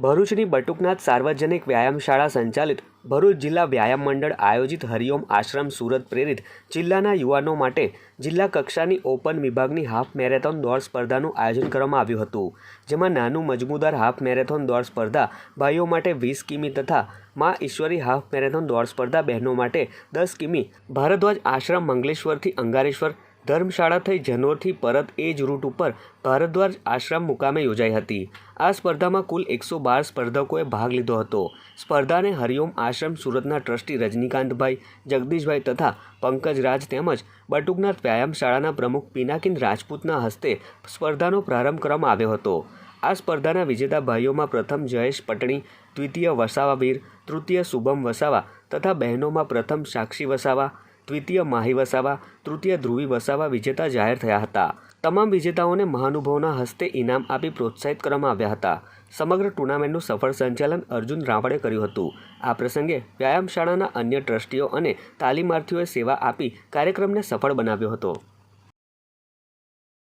ભરૂચની બટુકનાથ સાર્વજનિક વ્યાયામશાળા સંચાલિત ભરૂચ જિલ્લા વ્યાયામ મંડળ આયોજિત હરિઓમ આશ્રમ સુરત પ્રેરિત જિલ્લાના યુવાનો માટે જિલ્લા કક્ષાની ઓપન વિભાગની હાફ મેરેથોન દોડ સ્પર્ધાનું આયોજન કરવામાં આવ્યું હતું, જેમાં નાનું મજમુદાર હાફ મેરેથોન દોડ સ્પર્ધા ભાઈઓ માટે વીસ કિમી તથા મા ઈશ્વરી હાફ મેરેથોન દોડ સ્પર્ધા બહેનો માટે દસ કિમી, ભારદ્વાજ આશ્રમ મંગલેશ્વરથી અંગારેશ્વર ધર્મશાળા થઈ જનોરથી પરત એ જ રૂટ ઉપર ભારદ્વાજ આશ્રમ મુકામે યોજાઈ હતી. આ સ્પર્ધામાં કુલ એકસો બાર સ્પર્ધકોએ ભાગ લીધો હતો. સ્પર્ધાને હરિઓમ આશ્રમ સુરતના ટ્રસ્ટી રજનીકાંતભાઈ, જગદીશભાઈ તથા પંકજ રાજ તેમજ બટુકનાથ વ્યાયામ શાળાના પ્રમુખ પિનાકિન રાજપૂતના હસ્તે સ્પર્ધાનો પ્રારંભ કરવામાં આવ્યો હતો. આ સ્પર્ધાના વિજેતા ભાઈઓમાં પ્રથમ જયેશ પટણી, દ્વિતીય વસાવા વીર તૃતીય શુભમ વસાવા તથા બહેનોમાં પ્રથમ સાક્ષી વસાવા દ્વિતીય માહી વસાવા, તૃતીય ધ્રુવી વસાવા વિજેતા જાહેર થયા હતા. તમામ વિજેતાઓને મહાનુભાવના હસ્તે ઇનામ આપી પ્રોત્સાહિત કરવામાં આવ્યા હતા. સમગ્ર ટુર્નામેન્ટનું સફળ સંચાલન અર્જુન રાવળે કર્યું હતું. આ પ્રસંગે વ્યાયામ શાળાના અન્ય ટ્રસ્ટીઓ અને તાલીમાર્થીઓએ સેવા આપી કાર્યક્રમને સફળ બનાવ્યો હતો.